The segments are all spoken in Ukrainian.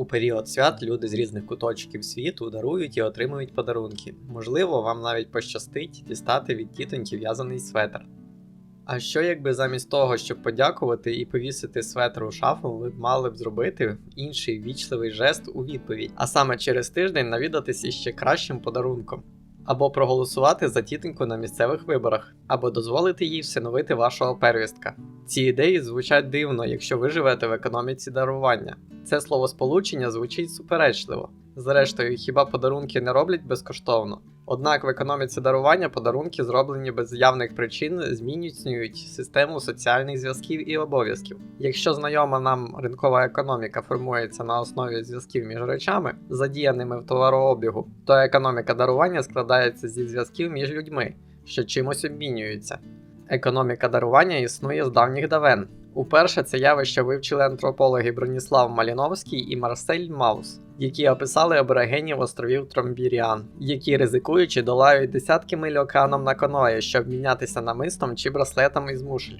У період свят люди з різних куточків світу дарують і отримують подарунки. Можливо, вам навіть пощастить дістати від тітоньки в'язаний светр. А що якби замість того, щоб подякувати і повісити светр у шафу, ви б мали б зробити інший вічливий жест у відповідь, а саме через тиждень навідатись іще кращим подарунком, або проголосувати за тітоньку на місцевих виборах, або дозволити їй всиновити вашого первістка. Ці ідеї звучать дивно, якщо ви живете в економіці дарування. Це словосполучення звучить суперечливо. Зрештою, хіба подарунки не роблять безкоштовно? Однак в економіці дарування подарунки, зроблені без явних причин, змінюють систему соціальних зв'язків і обов'язків. Якщо знайома нам ринкова економіка формується на основі зв'язків між речами, задіяними в товарообігу, то економіка дарування складається зі зв'язків між людьми, що чимось обмінюються. Економіка дарування існує з давніх давен. Уперше це явище вивчили антропологи Броніслав Маліновський і Марсель Маус, які описали аборигенів островів Тромбіріан, які ризикуючи долають десятки миль океаном на каное, щоб мінятися намистом чи браслетом із мушель.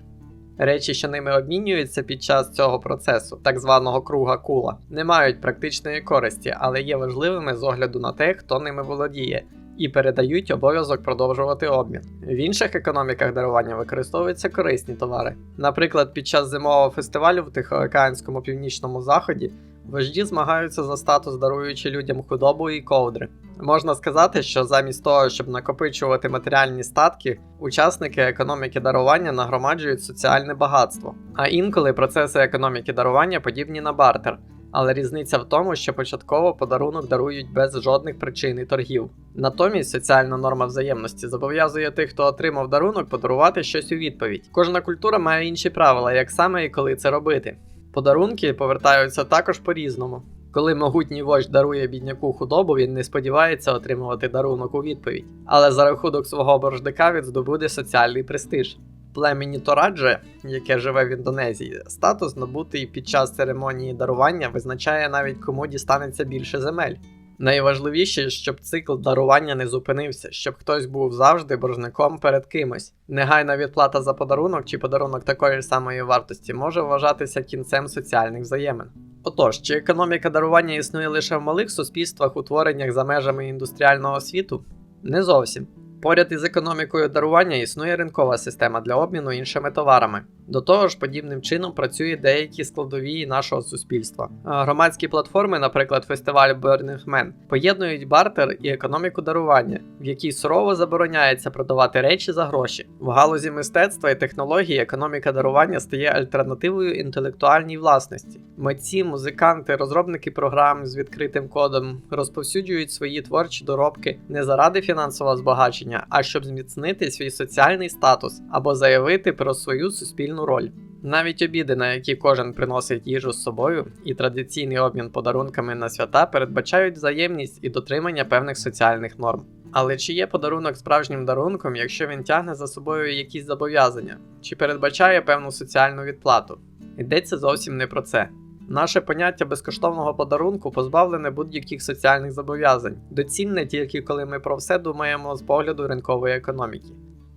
Речі, що ними обмінюються під час цього процесу, так званого круга кула, не мають практичної користі, але є важливими з огляду на те, хто ними володіє, і передають обов'язок продовжувати обмін. В інших економіках дарування використовуються корисні товари. Наприклад, під час зимового фестивалю в Тихоокеанському північному заході вожді змагаються за статус, даруючи людям худобу і ковдри. Можна сказати, що замість того, щоб накопичувати матеріальні статки, учасники економіки дарування нагромаджують соціальне багатство. А інколи процеси економіки дарування подібні на бартер. Але різниця в тому, що початково подарунок дарують без жодних причин і торгів. Натомість соціальна норма взаємності зобов'язує тих, хто отримав дарунок, подарувати щось у відповідь. Кожна культура має інші правила, як саме і коли це робити. Подарунки повертаються також по-різному. Коли могутній вождь дарує бідняку худобу, він не сподівається отримувати дарунок у відповідь, але за рахунок свого боржника він здобуде соціальний престиж. Племені Торадже, яке живе в Індонезії, статус набутий під час церемонії дарування визначає навіть кому дістанеться більше земель. Найважливіше, щоб цикл дарування не зупинився, щоб хтось був завжди боржником перед кимось. Негайна відплата за подарунок чи подарунок такої ж самої вартості може вважатися кінцем соціальних взаємин. Отож, чи економіка дарування існує лише в малих суспільствах, утвореннях за межами індустріального світу? Не зовсім. Поряд із економікою дарування існує ринкова система для обміну іншими товарами. До того ж, подібним чином працюють деякі складові нашого суспільства. Громадські платформи, наприклад, фестиваль Burning Man, поєднують бартер і економіку дарування, в якій сурово забороняється продавати речі за гроші. В галузі мистецтва і технології економіка дарування стає альтернативою інтелектуальній власності. Митці, музиканти, розробники програм з відкритим кодом розповсюджують свої творчі доробки не заради фінансового збагачення, а щоб зміцнити свій соціальний статус або заявити про свою суспільну роль. Навіть обіди, на які кожен приносить їжу з собою, і традиційний обмін подарунками на свята передбачають взаємність і дотримання певних соціальних норм. Але чи є подарунок справжнім дарунком, якщо він тягне за собою якісь зобов'язання, чи передбачає певну соціальну відплату? Йдеться зовсім не про це. Наше поняття безкоштовного подарунку позбавлене будь-яких соціальних зобов'язань, доцільне тільки коли ми про все думаємо з погляду ринкової економіки.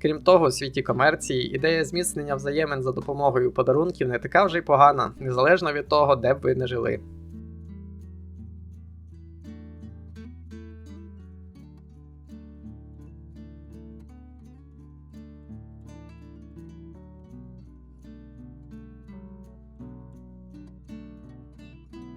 Крім того, у світі комерції ідея зміцнення взаємин за допомогою подарунків не така вже й погана, незалежно від того, де б ви не жили.